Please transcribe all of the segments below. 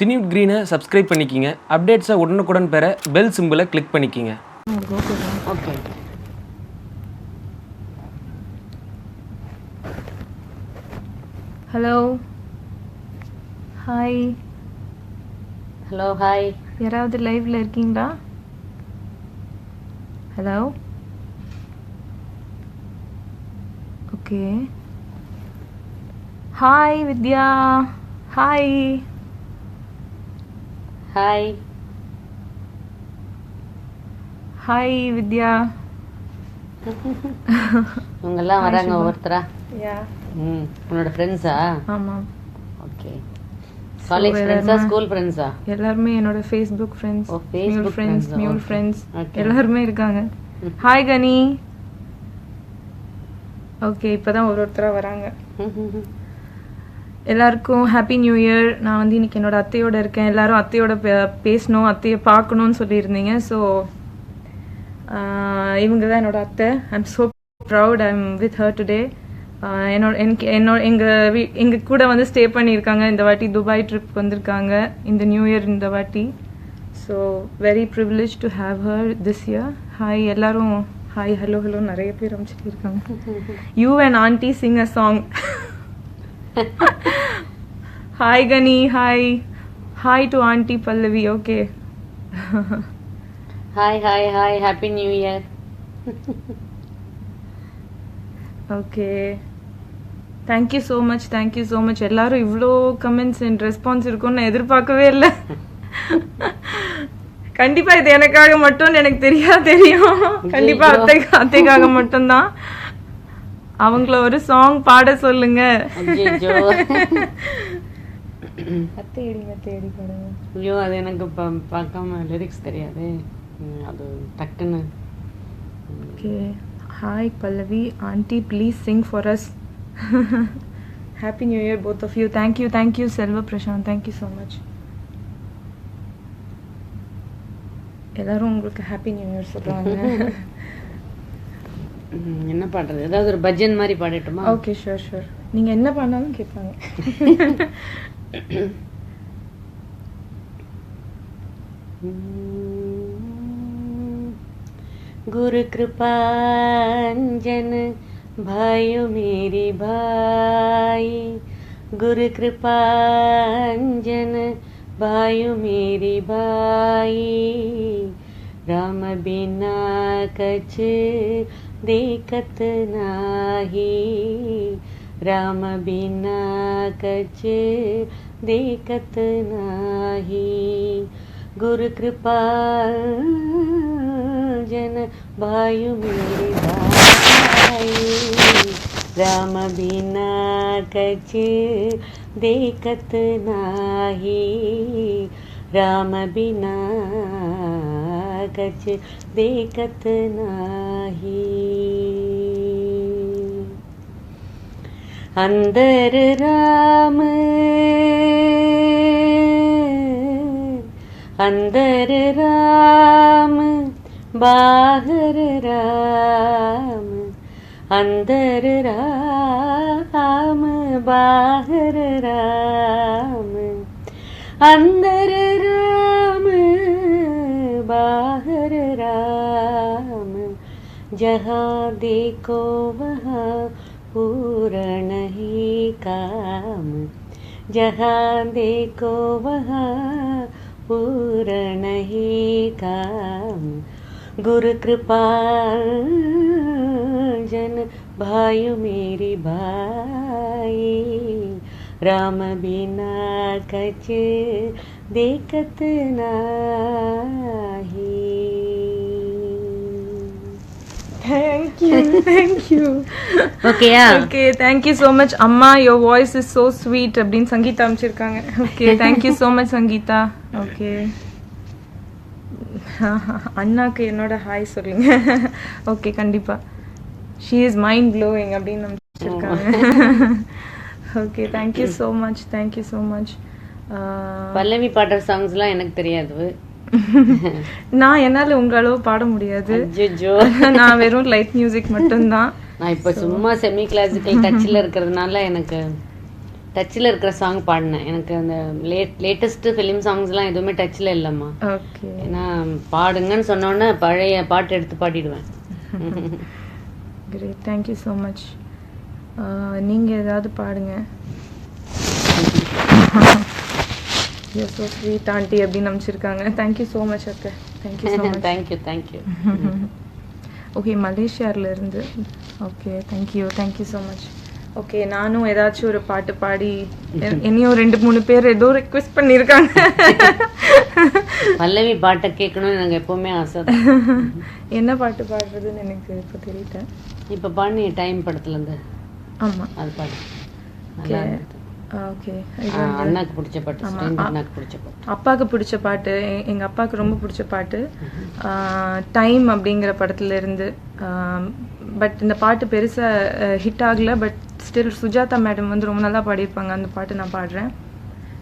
சினியூட் க்ரீனை subscribe பண்ணிக்கிங்க. அப்டேட்ஸை உடனுக்குடன் பெற பெல் சிம்பிளை கிளிக் பண்ணிக்கிங்க. Okay hello hi hello hi யாராவது லைவ்ல இருக்கீங்களா? Hello okay hi Vidya. Hi hi hi Vidya இவங்கெல்லாம் வராங்க ஒவ்வொருத்தரா? ம் உன்னோட ஃப்ரெண்ட்ஸா ஆமாம் ஓகே காலேஜ் ஃப்ரெண்ட்ஸா ஸ்கூல் ஃப்ரெண்ட்ஸா எல்லாருமே என்னோட ஃபேஸ்புக் ஃப்ரெண்ட்ஸ் ஓ, Facebook ஃப்ரெண்ட்ஸ் மியூல். ஃப்ரெண்ட்ஸ். எல்லாருமே இருக்காங்க. ஹாய் கனி ஓகே இப்போதான் ஒரு ஒருத்தராக வராங்க. எல்லாருக்கும் ஹாப்பி நியூ இயர் நான் வந்து இன்னைக்கு என்னோட அத்தையோட இருக்கேன். எல்லாரும் அத்தையோட பேசணும் அத்தையை பார்க்கணும்னு சொல்லியிருந்தீங்க. ஸோ இவங்க தான் என்னோட அத்தை. I'm so proud I'm with her today என்னோட எனக்கு என்னோட எங்கள் வீ எங்கள் கூட வந்து ஸ்டே பண்ணியிருக்காங்க. இந்த வாட்டி துபாய் ட்ரிப் வந்திருக்காங்க. இந்த நியூ இயர் இந்த வாட்டி. So very privilege to have her this year hi எல்லாரும் ஹாய் ஹலோ ஹலோ நிறைய பேர் அமைச்சிட்டு இருக்காங்க you and aunty sing a song hi Kani hi hi to aunty Pallavi okay hi hi hi happy new year okay thank you so much thank you so much எல்லாரும் இவ்வளோ comments and response இருக்கும்னு நான் எதிர்பார்க்கவே இல்லை கண்டிப்பா இது எனக்காக மட்டும் எனக்கு தெரியா தெரியும் கண்டிப்பா அத்தை அத்தைக்காக மட்டும்தான் அவங்கள ஒரு சாங் பாட சொல்லுங்க. ஐயோ அது எனக்கு பா- பார்க்காம லிரிக்ஸ் தெரியாது. அது டக்குன்னு. Okay. Hi Pallavi. Aunty please sing for us happy new year both of you thank you thank you Selva Prashanth thank you so much எல்லாரும் உங்களுக்கு ஹாப்பி நியூ இயர் சொல்றாங்க. ம், என்ன பாடுறது ஏதாவது ஒரு பஜன் மாதிரி பாடட்டுமா ஓகே ஷூர் ஷூர் நீங்க என்ன பண்ணாலும் கேட்பாங்க गुरु कृपांजन भाइयों मेरी भाई गुरु कृपांजन भाइयों मेरी भाई राम बिना कछ देखत नाही. राम बिना कछ देखत नाही. गुरु कृपा जन भाई मेरे राम बिना कछ देखत नाही. राम बिना कछ देखत नाही अंदर राम अंदर राम बाहर राम अंदर राम बाहर राम अंदर राम बाहर राम, जहाँ देखो वहाँ पूर्ण ही काम। जहाँ देखो वहाँ पूर्ण ही काम। गुरु कृपा जन भाई मेरी भाई, राम बिना कछ देखत नाही தேங்க்யூ தேங்க்யூ ஓகேயா ஓகே தேங்க்யூ ஸோ மச் அம்மா your voice is so sweet அப்படின்னு சங்கீதா அமைச்சிருக்காங்க okay thank you so much Sangeetha okay அண்ணாக்கு என்னோட ஹாய் சொல்லுங்க ஓகே கண்டிப்பா ஷீ இஸ் மைண்ட் ப்ளோவிங் அப்படின்னு அமைச்சிருக்காங்க okay thank you so much thank you so much பல்லவி பாடுற சாங்ஸ்லாம் எனக்கு தெரியாது. நான் என்னால உங்க அளவு பாட முடியாது. நான் வெறும் லைட் மியூசிக் மட்டும்தான். நான் இப்ப சும்மா செமி கிளாசிக்கல் டச்ல இருக்கிறதுனால எனக்கு டச்சில் இருக்கிற சாங் பாடினேன். எனக்கு அந்த லேட் லேட்டஸ்ட் ஃபிலிம் சாங்ஸ்லாம் எதுவுமே டச்சில் இல்லைம்மா. ஓகே ஏன்னா பாடுங்கன்னு சொன்னோன்னே பழைய பாட்டு எடுத்து பாடிடுவேன். கிரேட் தேங்க்யூ ஸோ மச் நீங்கள் ஏதாவது பாடுங்க. யூ ஸோ ஸ்வீட் ஆண்டி அப்படின்னு அமைச்சிருக்காங்க தேங்க்யூ ஸோ மச் அக்கா thank you so much thank you thank you okay மலேசியால இருந்து. Okay thank you thank you so much okay நானும் ஏதாச்சும் ஒரு பாட்டு பாடி என்னையும் ரெண்டு மூணு பேர் ஏதோ ரெக்வெஸ்ட் பண்ணியிருக்காங்க பல்லவி பாட்டை கேட்கணும்னு எனக்கு எப்பவுமே ஆசை என்ன பாட்டு பாடுறதுன்னு எனக்கு இப்போ தெரியல. இப்போ பாடி டைம் படத்துல இருந்து. ஆமாம் அது பாடு. அண்ணாக்கு பிடிச்ச பாட்டு அண்ணாக்கு பிடிச்ச பாட்டு. அப்பாவுக்கு பிடிச்ச பாட்டு எ- எங்க அப்பாவுக்கு ரொம்ப பிடிச்ச பாட்டு. டைம் அப்படிங்கிற படத்துல இருந்து பட் இந்த பாட்டு பெருசா ஹிட் ஆகல பட் ஸ்டில் சுஜாதா மேடம் வந்து ரொம்ப நல்லா பாடியிருப்பாங்க. அந்த பாட்டு நான் பாடுறேன்.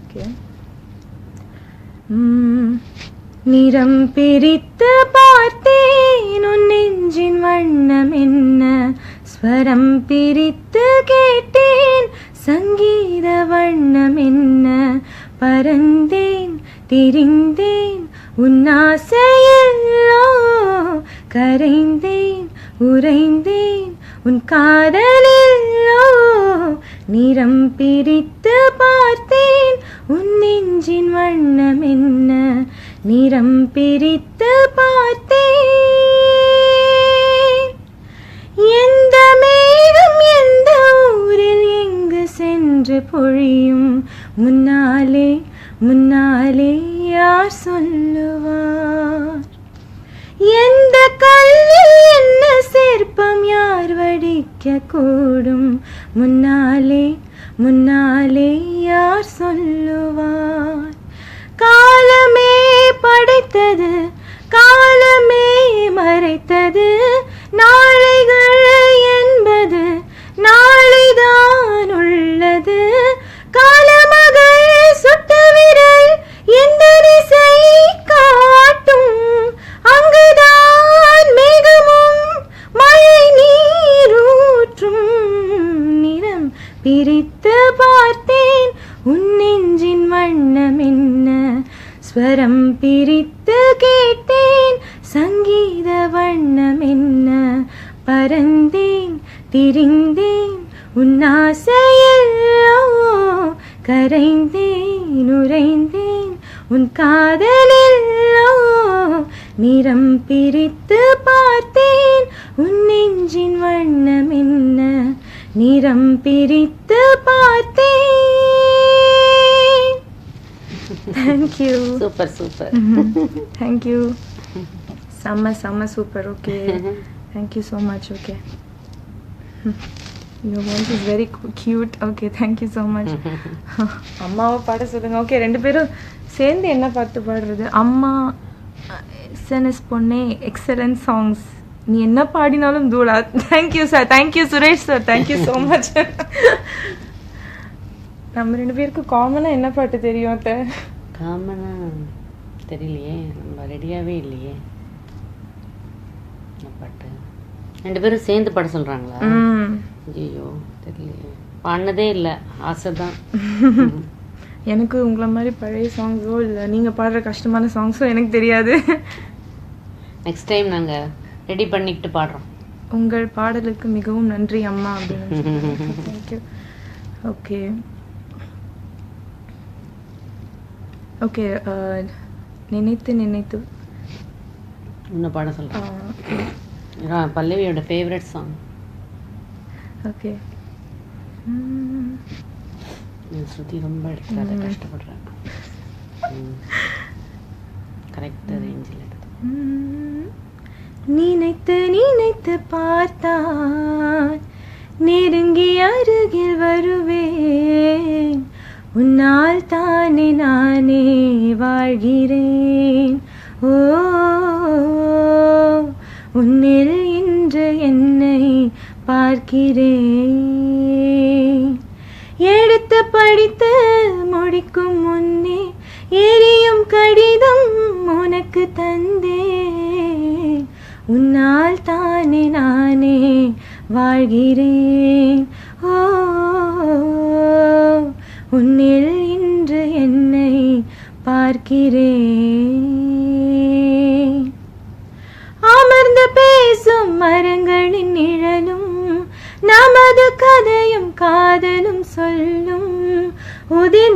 ஓகே. நிறம் பிரித்து பார்த்தேன் உன் நெஞ்சின் வண்ணம் என்ன? ஸ்வரம் பிரித்து கேட்டேன் சங்கீத வண்ணம் என்ன? பறந்தேன் திரிந்தேன் உன் கரைந்தேன் உறைந்தேன் உன் காதலெல்லோ நிறம் பிரித்து பார்த்தேன் உன் நெஞ்சின் வண்ணம் என்ன? நிறம் பிரித்து பார்த்தேன். என் என்று பொழியும். முன்னாலே முன்னாலே யார் சொல்லுவார்? எந்த கல்லில் என்ன சிற்பம் யார் வடிக்க கூடும் முன்னாலே முன்னாலே யார் சொல்லுவார்? காலமே படைத்தது காலமே மறைத்தது. நாளைகள் என் உள்ளது காலமகள் சுட்ட விரல் எந்த திசை காட்டும்? அங்குதான் மேகமும் மழை நீரூற்றும் நிறம். பிரித்து பார்த்தேன் உன் நெஞ்சின் வண்ணம் என்ன. ஸ்வரம் பிரித்து கேட்டேன் சங்கீத வண்ணம் என்ன. பறந்தேன் திரிந்தேன் உன் ஆசையெல்லோ கரைந்தேன் உறைந்தேன். உன் காதலெல்லோ நிறம் பிரித்து பார்த்தேன். உன் நெஞ்சின் வண்ணம் என்ன? நிறம் பிரித்து பார்த்தேன். தேங்க்யூ சூப்பர் சூப்பர் தேங்க்யூ செம்ம செம்ம super okay thank you so much okay your voice is very cute okay thank you so much அம்மாவை பாட சொல்லுங்க. ஓகே ரெண்டு பேரும் சேர்ந்து என்ன பாட்டு பாடுறது? அம்மா எஸ்என்எஸ் பொண்ணே எக்ஸலன்ட் சாங்ஸ் நீ என்ன பாடினாலும் தூளா. Thank you sir thank you Suresh sir thank you so much நம்ம ரெண்டு பேருக்கும் காமனாக என்ன பாட்டு தெரியும் அத்தை? காமனா தெரியலையே. நம்ம ரெடியாவே இல்லையே. பாட்டு? ரெண்டு பேரும் சேர்ந்து பாட சொல்றாங்களா? ம். ஐயோ தெரியலையே. பாடினதே இல்லை ஆசை தான் எனக்கு உங்களை மாதிரி பழைய சாங்ஸோ இல்லை நீங்கள் பாடுற கஷ்டமான சாங்ஸோ எனக்கு தெரியாது. நெக்ஸ்ட் டைம் நாங்க ரெடி பண்ணிக்கிட்டு பாடுறோம். உங்கள் பாடலுக்கு மிகவும் நன்றி அம்மா அப்படின்னு தேங்க்யூ ஓகே ஓகே நினைத்து நினைத்து. இன்னும் பாட சொல்றேன். பல்லவியோட ஃபேவரட் சாங் ஓகே ஸ்ருதி ரொம்ப எடுத்துக்காத கஷ்டப்படுறேன் கரெக்ட் ரேஞ்சில் எடுத்து நினைத்து நினைத்து பார்த்தான் நெருங்கி அருகில் வருவேன். உன்னால் தானே நானே வாழ்கிறேன். பார்க்கிறேன். எடுத்து படித்து முடிக்கும் முன்னே எரியும் கடிதம் உனக்கு தந்தேன். உன்னால் தானே நானே வாழ்கிறேன்.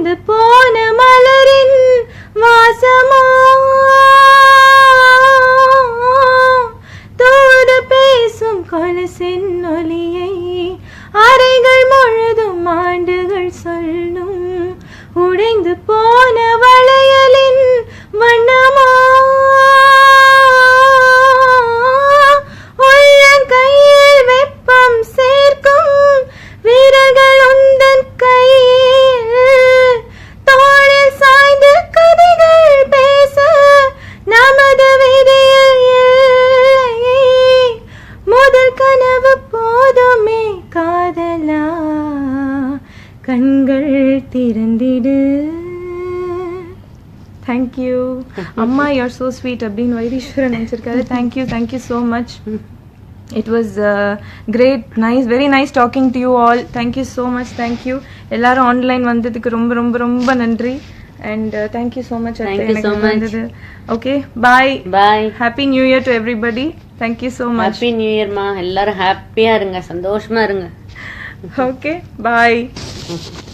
depois. கண்கள் திறந்திடு. தேங்க்யூ அம்மா யூஆர் ஸோ ஸ்வீட் அப்படின்னு Vaitheeswaran நினச்சிருக்காரு. Thank you thank you so much it was great nice very nice talking to you all thank you so much thank you எல்லாரும் ஆன்லைன் வந்ததுக்கு ரொம்ப ரொம்ப ரொம்ப நன்றி. And thank you so much so much. Okay bye bye happy new year to everybody thank you so much happy new இயர்மா எல்லாரும் ஹாப்பியா இருங்க. சந்தோஷமா இருங்க. Okay bye Mm-hmm.